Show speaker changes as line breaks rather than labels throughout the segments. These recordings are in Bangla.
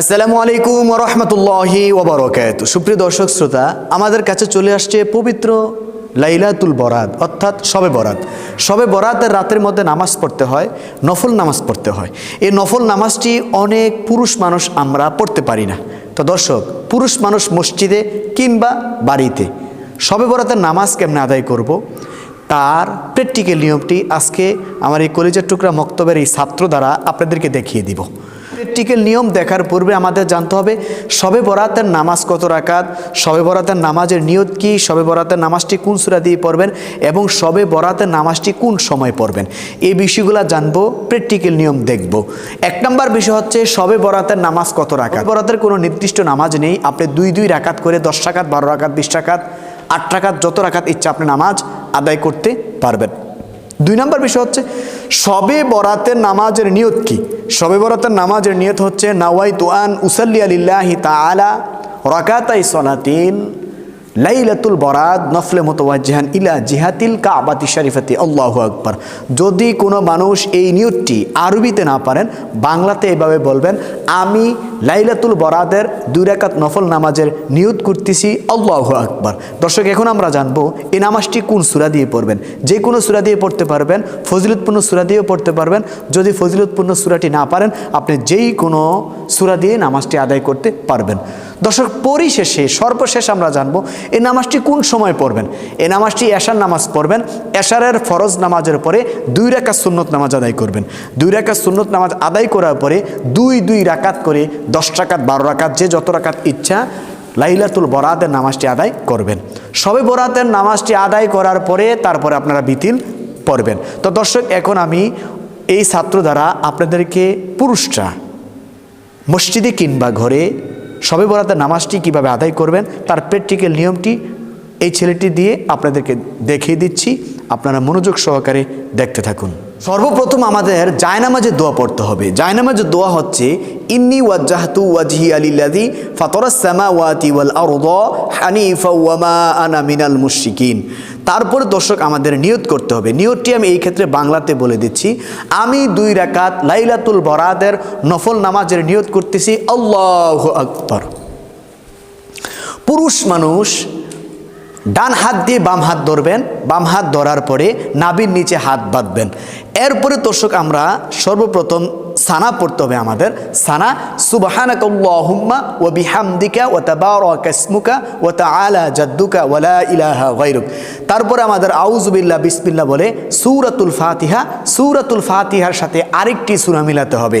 আসসালামু আলাইকুম রহমতুল্লাহি ওবরকাত সুপ্রিয় দর্শক, শ্রোতা, আমাদের কাছে চলে আসছে পবিত্র লাইলাতুল বরাত, অর্থাৎ শবে বরাত। শবে বরাতের রাতের মধ্যে নামাজ পড়তে হয়, নফল নামাজ পড়তে হয়। এই নফল নামাজটি অনেক পুরুষ মানুষ আমরা পড়তে পারি না। তো দর্শক, পুরুষ মানুষ মসজিদে কিংবা বাড়িতে শবে বরাতের নামাজ কেমনে আদায় করব। তার প্র্যাকটিক্যাল নিয়মটি আজকে আমার এই কলেজের টুকরা মক্তবের এই ছাত্র দ্বারা আপনাদেরকে দেখিয়ে দিব। প্র্যাকটিক্যাল নিয়ম দেখার পূর্বে আমাদের জানতে হবে, শবে বরাতের নামাজ কত রাকাত, শবে বরাতের নামাজের নিয়ত কি, শবে বরাতের নামাজটি কোন সুরা দিয়ে পড়বেন এবং শবে বরাতের নামাজটি কোন সময় পড়বেন। এই বিষয়গুলো জানব, প্র্যাকটিক্যাল নিয়ম দেখব। এক নম্বর বিষয় হচ্ছে, শবে বরাতের নামাজ কত রাকাত? বরাতের কোনো নির্দিষ্ট নামাজ নেই, আপনি দুই দুই রাকাত করে দশ টাকাত বারো রাকাত, বিশ টাকাত আট টাকাত যত রাকাত ইচ্ছা আপনি নামাজ আদায় করতে পারবেন। দুই নম্বর বিষয় হচ্ছে, সবে বরাতের নামাজের নিয়ত কি? সবে বরাতের নামাজের নিয়ত হচ্ছে নাওয়াই তুয়ান উসাল্লি আলিল্লাহি তালা রকাতাই সলাতিন। লাইলাতুল বরাদ নফলে মোতওয়াজ্জাহান ইলা জিহাতিল কাবাতি শরীফাতি। আল্লাহু আকবর। যদি কোনো মানুষ এই নিয়তটি আরবিতে না পারেন, বাংলাতে এভাবে বলবেন, আমি লাইলাতুল বরাদের দুই রাকাত নফল নামাজের নিয়ত করতেছি, আল্লাহু আকবর। দর্শক, এখন আমরা জানব, এই নামাজটি কোন সূরা দিয়ে পড়বেন? যে কোনো সূরা দিয়ে পড়তে পারবেন, ফজিলতপূর্ণ সুরা দিয়েও পড়তে পারবেন। যদি ফজিলতপূর্ণ সূরাটি না পারেন, আপনি যেই কোনো সূরা দিয়ে নামাজটি আদায় করতে পারবেন। দর্শক পরিশেষে, সর্বশেষ আমরা জানব এই নামাজটি কোন সময় পড়বেন? এই নামাজটি এশার নামাজ পড়বেন, এশারের ফরজ নামাজের পরে দুই রাকাত সুন্নত নামাজ আদায় করবেন। দুই রাকাত সুন্নত নামাজ আদায় করার পরে দুই দুই রাকাত করে দশ রাকাত, বারো রাকাত, যে যত রাকাত ইচ্ছা লাইলাতুল বরাতের নামাজটি আদায় করবেন। সবে বরাতের নামাজটি আদায় করার পরে তারপরে আপনারা বিতিল পড়বেন। তো দর্শক, এখন আমি এই ছাত্র দ্বারা আপনাদেরকে পুরুষরা মসজিদে কিংবা ঘরে সবে বরাতের নামাজটি কীভাবে আদায় করবেন, তার প্র্যাকটিক্যাল নিয়মটি এই ছেলেটি দিয়ে আপনাদেরকে দেখিয়ে দিচ্ছি। আপনারা মনোযোগ সহকারে দেখতে থাকুন। সর্বপ্রথম আমাদের জায়নামাজে দোয়া পড়তে হবে। জায়নামাজের দোয়া হচ্ছে, ইন্নি ওয়াজ্জাহতু ওয়াজহি আলিল্লাযী ফাতারাস সামাওয়াতি ওয়াল আরদা হানিফা ওয়া মা আনা মিনাল মুশরিকিন। তারপরে দর্শক আমাদের নিয়ত করতে হবে। নিয়তটি আমি এই ক্ষেত্রে বাংলাতে বলে দিচ্ছি। আমি দুই রাকাত লাইলাতুল বরাদের নফল নামাজের নিয়ত করতেছি। আল্লাহ আকবর। পুরুষ মানুষ ডান হাত দিয়ে বাম হাত ধরবেন, বাম হাত ধরার পরে নাবির নিচে হাত বাঁধবেন। এরপরে দর্শক, আমরা সর্বপ্রথম সানা পড়তে হবে আমাদের। সানা সুবাহানাকুম্মা ও বিহামদিকা ও তাবারকাসমুকা ও তা আলা জাদ্দুকা ওলা ইলাহা গৈরুক তারপরে আমাদের আউজবিল্লা বিসমিল্লা বলে সুরাতুল ফাতিহা। সুরাতুল ফাতিহার সাথে আরেকটি সুরা মিলাতে হবে।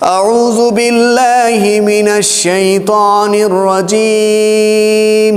আউজুবিল্লাহি মিনাশ শাইতানির রাজিম।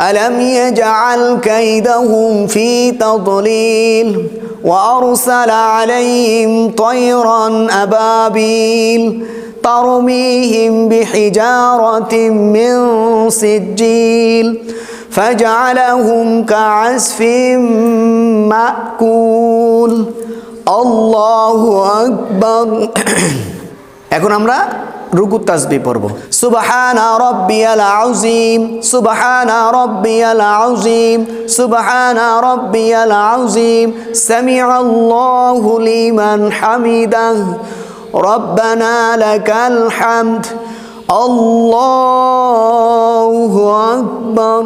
ألم يجعل كيدهم في تضليل وأرسل عليهم طيرا أبابيل ترميهم بحجارة من سجيل فجعلهم كعسف مأكول الله أكبر এখন আমরা রুকু তাসবি পড়ব। সুবাহানা রাব্বিয়াল আযীম, সুবহানা রাব্বিয়াল আযীম, সুবহানা রাব্বিয়াল আযীম, সামিআল্লাহু লিমান হামিদাহ, রব্বানা লাকাল হামদ, আল্লাহু আকবার।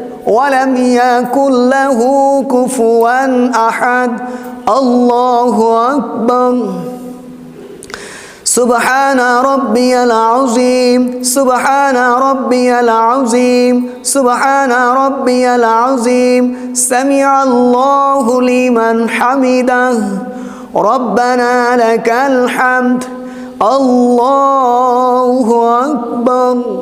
ولم يكن له كفوا أحد. الله أكبر. سبحان ربي العظيم. سبحان ربي العظيم. سبحان ربي العظيم. سمع الله لمن حمده. ربنا لك الحمد. الله أكبر.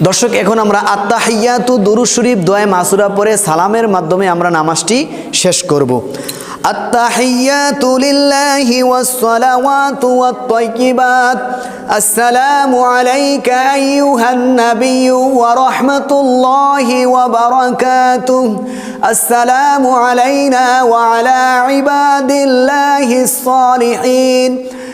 দর্শক এখন আমরা আত্মাহিয়াতু দুরু শরীফ দোয়া মাসুরা পরে সালামের মাধ্যমে আমরা নামাজটি শেষ করব التحيات لله والصلوات والطيبات السلام عليك أيها النبي ورحمة الله وبركاته السلام علينا وعلى عباد الله الصالحين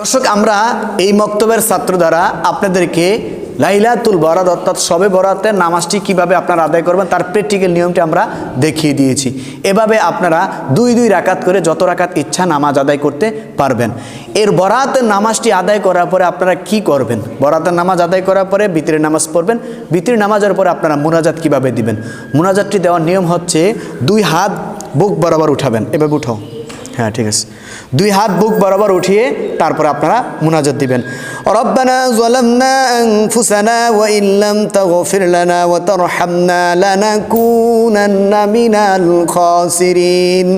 দর্শক, আমরা এই মক্তবের ছাত্র দ্বারা আপনাদেরকে লাইলাতুল বরাত অর্থাৎ সবে বরাতের নামাজটি কীভাবে আপনারা আদায় করবেন, তার প্র্যাকটিক্যাল নিয়মটি আমরা দেখিয়ে দিয়েছি। এভাবে আপনারা দুই দুই রাকাত করে যত রাকাত ইচ্ছা নামাজ আদায় করতে পারবেন। এর বরাতের নামাজটি আদায় করার পরে আপনারা কি করবেন? বরাতের নামাজ আদায় করার পরে বিতরের নামাজ পড়বেন বিতরের নামাজের পরে আপনারা মোনাজাত কীভাবে দিবেন? মুনাজাতটি দেওয়ার নিয়ম হচ্ছে দুই হাত বুক বরাবর উঠাবেন। এভাবে উঠাও। হ্যাঁ ঠিক আছে দুই হাত বুক বরাবর উঠিয়ে তারপরে আপনারা মুনাজাত দিবেন রব্বানা যালামনা আনফুসানা ওয়া ইল্লাম তাগফির লানা ওয়া তারহামনা লানাকুনান্না মিনাল খাসিরিন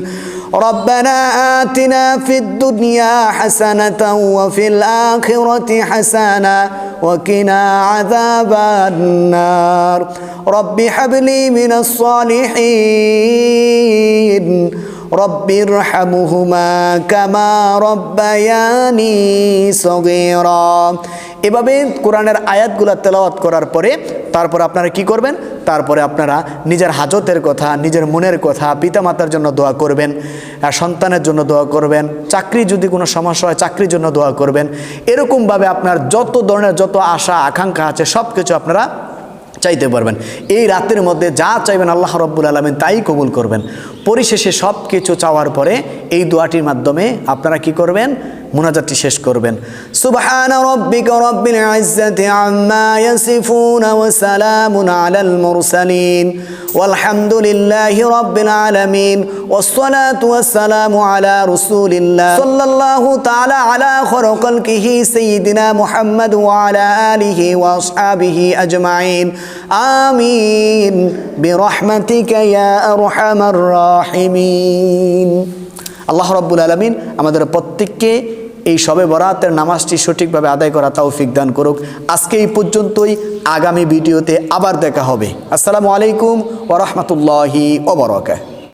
ربنا آتنا في الدنيا حسنة وفي الآخرة حسنة وقنا عذاب النار رب هب لي من الصالحين রব্বির হামুহুমা এভাবে কোরআনের আয়াতগুলো তেলাওয়াত করার পরে তারপর আপনারা কি করবেন? তারপরে আপনারা নিজের হাজতের কথা, নিজের মনের কথা, পিতামাতার জন্য দোয়া করবেন সন্তানের জন্য দোয়া করবেন, চাকরি যদি কোনো সমস্যা হয় চাকরির জন্য দোয়া করবেন। এরকমভাবে আপনার যত ধরনের যত আশা, আকাঙ্ক্ষা আছে সব কিছু আপনারা চাইতে পারবেন। এই রাতের মধ্যে যা চাইবেন আল্লাহ রব্বুল আলমিন তাই কবুল করবেন। পরিশেষে সব কিছু চাওয়ার পরে এই দোয়াটির মাধ্যমে আপনারা কি করবেন? মোনাজাতটি শেষ করবেন। সুবহান রব্বিকা রব্বিল ইজ্জাতি আম্মা ইয়াসিফুন ওয়া সালামুন আলাল মুরসালিন। ওয়ালহামদুলিল্লাহি আলামিন। আলা রাসূলিল্লাহ। সাল্লাল্লাহু তাআলা আলা খলকিহি সাইয়্যিদিনা মুহাম্মদ ওয়া আলা আলিহি ওয়া আসহাবিহি আজমাইন। আমিন। বিরহমাতিকা ইয়া আরহামার রাহিমিন। আল্লাহ রব্বুল আলমিন আমাদের প্রত্যেককে এই সবে বরাতের নামাজটি সঠিকভাবে আদায় করা তাও দান করুক। আজকে এই পর্যন্তই, আগামী ভিডিওতে আবার দেখা হবে। আসসালামু আলাইকুম ওরহমতুল্লাহি ওবরকাত